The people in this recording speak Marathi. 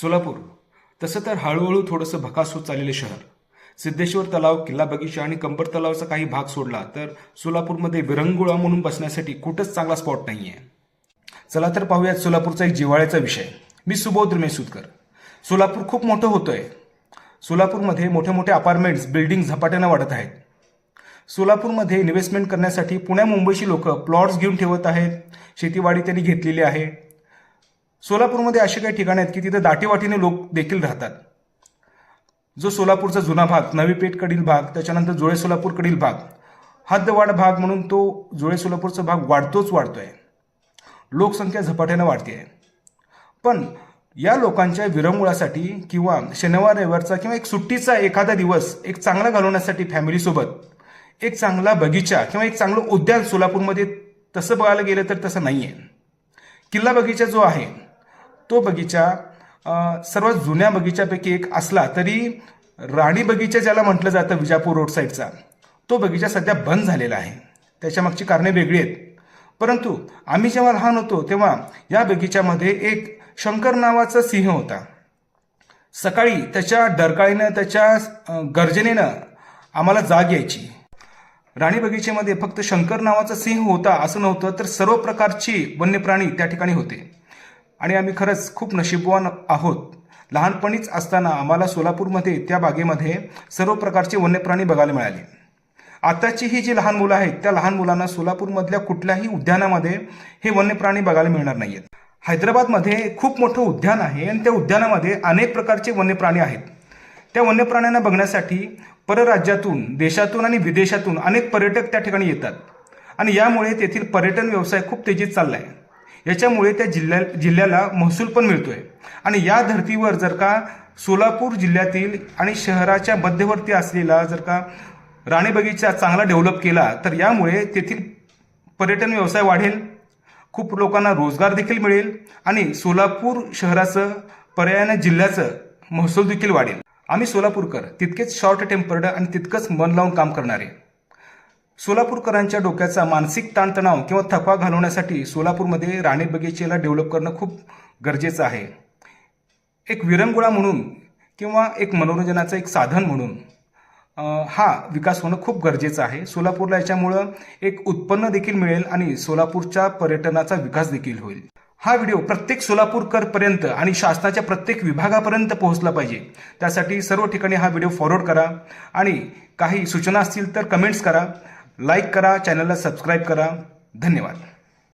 सोलापूर. तसं तर हळूहळू थोडंसं भकास होत चाललेलं शहर. सिद्धेश्वर तलाव किल्ला बगीचा आणि कंबर तलावचा काही भाग सोडला तर सोलापूरमध्ये विरंगुळा म्हणून बसण्यासाठी कुठंच चांगला स्पॉट नाही आहे चला तर पाहूयात सोलापूरचा एक जिव्हाळ्याचा विषय. मी सुबोध सुतकर सोलापूर खूप मोठं होतंय. सोलापूरमध्ये मोठे मोठे अपार्टमेंट्स बिल्डिंग झपाट्यानं वाढत आहेत. सोलापूरमध्ये इन्व्हेस्टमेंट करण्यासाठी पुण्या मुंबईची लोक प्लॉट्स घेऊन ठेवत आहेत. शेतीवाडी त्यांनी घेतलेली आहे. सोलापूरमध्ये असे काही ठिकाणं आहेत की तिथे दाटीवाटीने लोक देखील राहतात. जो सोलापूरचा जुना भाग नवी पेठकडील भाग त्याच्यानंतर जुळे सोलापूरकडील भाग हद्दवाढ भाग म्हणून तो जुळे सोलापूरचा भाग वाढतोच वाढतो आहे लोकसंख्या झपाट्यानं वाढते. आहे पण या लोकांच्या विरंगुळासाठी किंवा शनिवार रविवारचा किंवा एक सुट्टीचा एखादा दिवस एक चांगला घालवण्यासाठी फॅमिलीसोबत एक चांगला बगीचा किंवा एक चांगलं उद्यान सोलापूरमध्ये तसं बघायला गेलं तर तसं नाही आहे किल्ला बगीचा जो आहे तो बगीचा सर्वात जुन्या बगीच्यापैकी एक असला तरी राणी बगीचा ज्याला म्हटलं जातं विजापूर रोड साईडचा तो बगीचा सध्या बंद झालेला आहे. त्याच्यामागची कारणे वेगळी आहेत. परंतु आम्ही जेव्हा लहान होतो तेव्हा या बगीच्यामध्ये एक शंकर नावाचा सिंह होता. सकाळी त्याच्या डरकाळीनं त्याच्या गर्जनेनं आम्हाला जाग यायची. राणी बगीचेमध्ये फक्त शंकर नावाचा सिंह होता असं नव्हतं तर सर्व प्रकारची वन्यप्राणी त्या ठिकाणी होते. आणि आम्ही खरंच खूप नशीबवान आहोत. लहानपणीच असताना आम्हाला सोलापूरमध्ये त्या बागेमध्ये सर्व प्रकारचे वन्यप्राणी बघायला मिळाले. आताची ही जी लहान मुलं आहेत त्या लहान मुलांना सोलापूरमधल्या कुठल्याही उद्यानामध्ये हे वन्यप्राणी बघायला मिळणार नाहीयेत. हैदराबादमध्ये खूप मोठं उद्यान आहे आणि त्या उद्यानामध्ये अनेक प्रकारचे वन्यप्राणी आहेत. त्या वन्यप्राण्यांना बघण्यासाठी परराज्यातून देशातून आणि विदेशातून अनेक पर्यटक त्या ठिकाणी येतात. आणि यामुळे तेथील पर्यटन व्यवसाय खूप तेजीत चालला आहे याच्यामुळे त्या जिल्ह्या जिल्ह्याला महसूल पण मिळतोय. आणि या धर्तीवर जर का सोलापूर जिल्ह्यातील आणि शहराच्या मध्यवर्ती असलेला जर का राणी बगीचा चांगला डेव्हलप केला तर यामुळे तेथील पर्यटन व्यवसाय वाढेल. खूप लोकांना रोजगार देखील मिळेल आणि सोलापूर शहराचं पर्यायानं जिल्ह्याचं महसूल देखील वाढेल. आम्ही सोलापूरकर तितकेच शॉर्ट टेम्पर्ड आणि तितकंच मन लावून काम करणारे. सोलापूरकरांच्या डोक्याचा मानसिक ताणतणाव किंवा थकवा घालवण्यासाठी सोलापूरमध्ये राणी बगीचेला डेव्हलप करणं खूप गरजेचं आहे. एक विरंगुळा म्हणून किंवा एक मनोरंजनाचं एक साधन म्हणून हा विकास होणं खूप गरजेचं आहे. सोलापूरला याच्यामुळं एक उत्पन्न देखील मिळेल आणि सोलापूरच्या पर्यटनाचा विकास देखील होईल. हा व्हिडिओ प्रत्येक सोलापूरकरपर्यंत आणि शासनाच्या प्रत्येक विभागापर्यंत पोहोचला पाहिजे. त्यासाठी सर्व ठिकाणी हा व्हिडिओ फॉरवर्ड करा आणि काही सूचना असतील तर कमेंट्स करा. लाईक करा चॅनलला सबस्क्राईब करा. धन्यवाद.